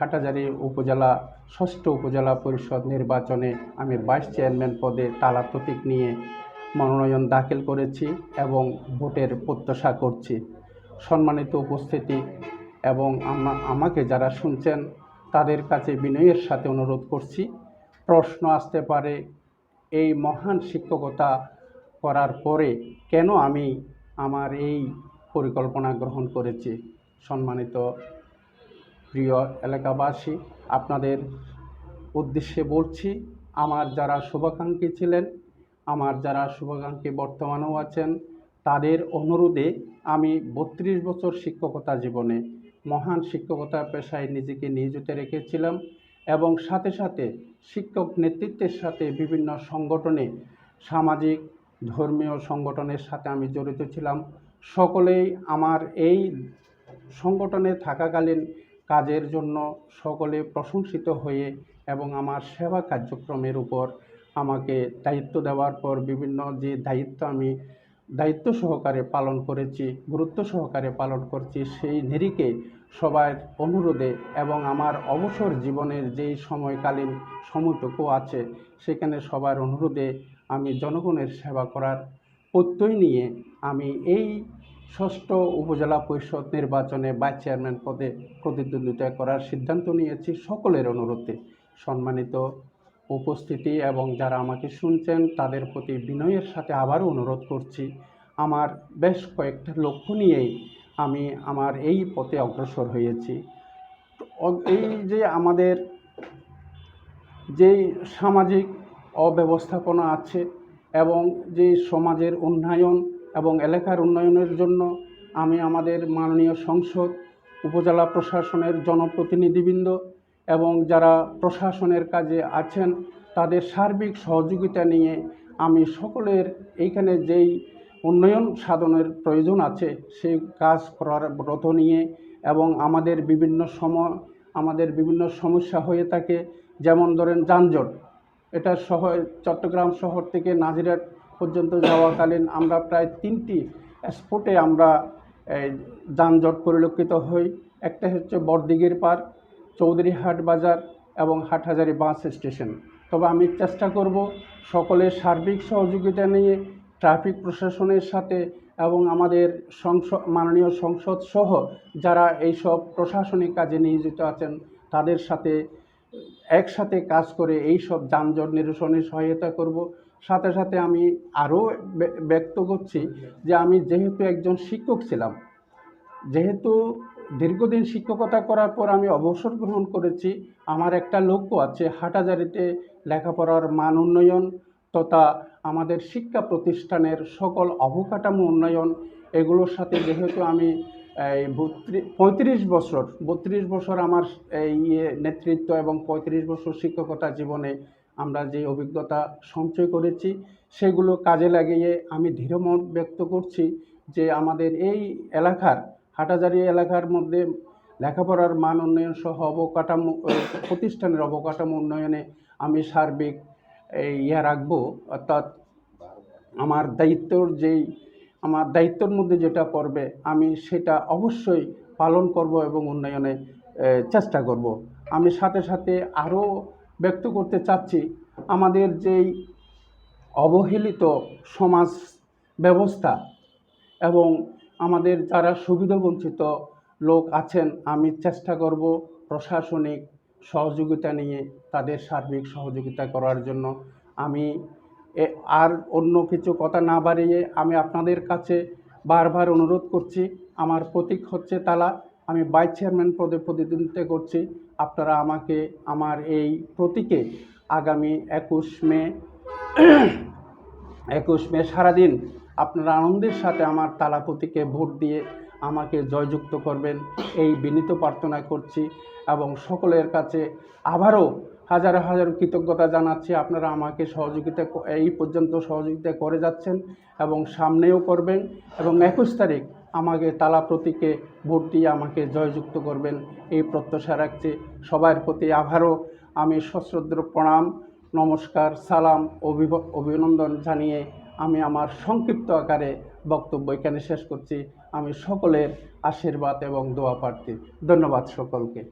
হাটাজারি উপজেলা, ষষ্ঠ উপজেলা পরিষদ নির্বাচনে আমি ভাইস চেয়ারম্যান পদে তালা প্রতীক নিয়ে মনোনয়ন দাখিল করেছি এবং ভোটের প্রত্যাশা করছি। সম্মানিত উপস্থিতি এবং আমাকে যারা শুনছেন, তাদের কাছে বিনয়ের সাথে অনুরোধ করছি। প্রশ্ন আসতে পারে, এই মহান শিক্ষকতা করার পরে কেন আমি আমার এই পরিকল্পনা গ্রহণ করেছি? সম্মানিত প্রিয় এলাকাবাসী, আপনাদের উদ্দেশ্যে বলছি, আমার যারা শুভাকাঙ্ক্ষী ছিলেন, আমার যারা শুভাকাঙ্ক্ষী বর্তমানেও আছেন, তাদের অনুরোধে আমি বত্রিশ বছর শিক্ষকতা জীবনে মহান শিক্ষকতা পেশায় নিজেকে নিয়োজিত রেখেছিলাম এবং সাথে সাথে শিক্ষক নেতৃত্বের সাথে বিভিন্ন সংগঠনে, সামাজিক, ধর্মীয় সংগঠনের সাথে আমি জড়িত ছিলাম। সকলেই আমার এই সংগঠনে থাকাকালীন কাজের জন্য সকলে প্রশংসিত হয়ে এবং আমার সেবা কার্যক্রমের উপর আমাকে দায়িত্ব দেওয়ার পর বিভিন্ন যে দায়িত্ব আমি দায়িত্ব সহকারে পালন করেছি, গুরুত্ব সহকারে পালন করছি, সেই নিরিখে সবার অনুরোধে এবং আমার অবসর জীবনের যেই সময়কালীন সময়টুকু আছে, সেখানে সবার অনুরোধে আমি জনগণের সেবা করার প্রত্যয় নিয়ে আমি এই ষষ্ঠ উপজেলা পরিষদ নির্বাচনে ভাইস চেয়ারম্যান পদে প্রতিদ্বন্দ্বিতা করার সিদ্ধান্ত নিয়েছি সকলের অনুরোধে। সম্মানিত উপস্থিতি এবং যারা আমাকে শুনছেন, তাদের প্রতি বিনয়ের সাথে আবারও অনুরোধ করছি। আমার বেশ কয়েকটা লক্ষ্য নিয়েই আমি আমার এই পথে অগ্রসর হয়েছি। এই যে আমাদের যেই সামাজিক অব্যবস্থাপনা আছে এবং যে সমাজের উন্নয়ন এবং এলাকার উন্নয়নের জন্য আমি আমাদের মাননীয় সংসদ, উপজেলা প্রশাসনের জনপ্রতিনিধিবৃন্দ এবং যারা প্রশাসনের কাজে আছেন, তাদের সার্বিক সহযোগিতা নিয়ে আমি সকলের এইখানে যেই উন্নয়ন সাধনের প্রয়োজন আছে, সেই কাজ করার ব্রত নিয়ে এবং আমাদের বিভিন্ন সময়, আমাদের বিভিন্ন সমস্যা হয়ে থাকে, যেমন ধরেন যানজট। এটা শহর, চট্টগ্রাম শহর থেকে নাজিরাট পর্যন্ত যাওয়াকালীন আমরা প্রায় তিনটি স্পটে আমরা যানজট পরিলক্ষিত হই। একটা হচ্ছে বড়দিঘির পার্ক, চৌধুরীহাট বাজার এবং হাটহাজারি বাস স্টেশন। তবে আমি চেষ্টা করব সকলের সার্বিক সহযোগিতা নিয়ে, ট্রাফিক প্রশাসনের সাথে এবং আমাদের সংসদ মাননীয় সংসদ সহ যারা এইসব প্রশাসনিক কাজে নিয়োজিত আছেন, তাদের সাথে একসাথে কাজ করে এই সব যানজট নিরসনে সহায়তা করব। সাথে সাথে আমি আরও ব্যক্ত করছি যে আমি যেহেতু একজন শিক্ষক ছিলাম, যেহেতু দীর্ঘদিন শিক্ষকতা করার পর আমি অবসর গ্রহণ করেছি, আমার একটা লক্ষ্য আছে হাটাজারিতে লেখাপড়ার মান উন্নয়ন তথা আমাদের শিক্ষা প্রতিষ্ঠানের সকল অবকাঠামো উন্নয়ন, এগুলোর সাথে যেহেতু আমি এই পঁয়ত্রিশ বছর, বত্রিশ বছর আমার এই ইয়ে নেতৃত্ব এবং পঁয়ত্রিশ বছর শিক্ষকতা জীবনে আমরা যে অভিজ্ঞতা সঞ্চয় করেছি, সেগুলো কাজে লাগিয়ে আমি দৃঢ়মত ব্যক্ত করছি যে আমাদের এই এলাকার, হাটাজারি এলাকার মধ্যে লেখাপড়ার মান উন্নয়ন সহ অবকাঠামো প্রতিষ্ঠানের অবকাঠামো উন্নয়নে আমি সার্বিক ইয়ে রাখব। অর্থাৎ আমার দায়িত্বর যেই, আমার দায়িত্বর মধ্যে যেটা পড়বে, আমি সেটা অবশ্যই পালন করব এবং উন্নয়নে চেষ্টা করব। আমি সাথে সাথে আরও ব্যক্ত করতে চাচ্ছি, আমাদের যেই অবহেলিত সমাজ ব্যবস্থা এবং আমাদের যারা সুবিধাবঞ্চিত লোক আছেন, আমি চেষ্টা করব প্রশাসনিক সহযোগিতা নিয়ে তাদের সার্বিক সহযোগিতা করার জন্য। আমি আর অন্য কিছু কথা না বাড়িয়ে আমি আপনাদের কাছে বারবার অনুরোধ করছি। আমার প্রতীক হচ্ছে তালা। আমি ভাইস চেয়ারম্যান পদে প্রতিদ্বন্দ্বিতা করছি। আপনারা আমাকে আমার এই প্রতীকে আগামী একুশ মে একুশ মে সারাদিন আপনারা আনন্দের সাথে আমার তালা প্রতীকে ভোট দিয়ে আমাকে জয়যুক্ত করবেন। এই বিনীত প্রার্থনা করছি এবং সকলের কাছে আবারও হাজার হাজার কৃতজ্ঞতা জানাচ্ছি। আপনারা আমাকে সহযোগিতা এই পর্যন্ত সহযোগিতা করে যাচ্ছেন এবং সামনেও করবেন এবং একুশ তারিখ আমাকে তালা প্রতীকে ভোট দিয়ে আমাকে জয়যুক্ত করবেন। এই প্রত্যাশা রাখছি। সবার প্রতি আবারও আমি সশ্রদ্ধ প্রণাম, নমস্কার, সালাম অভিনন্দন জানিয়ে আমি আমার সংক্ষিপ্ত আকারে বক্তব্য এখানে শেষ করছি। আমি সকলের আশীর্বাদ এবং দোয়া প্রার্থী। ধন্যবাদ সকলকে।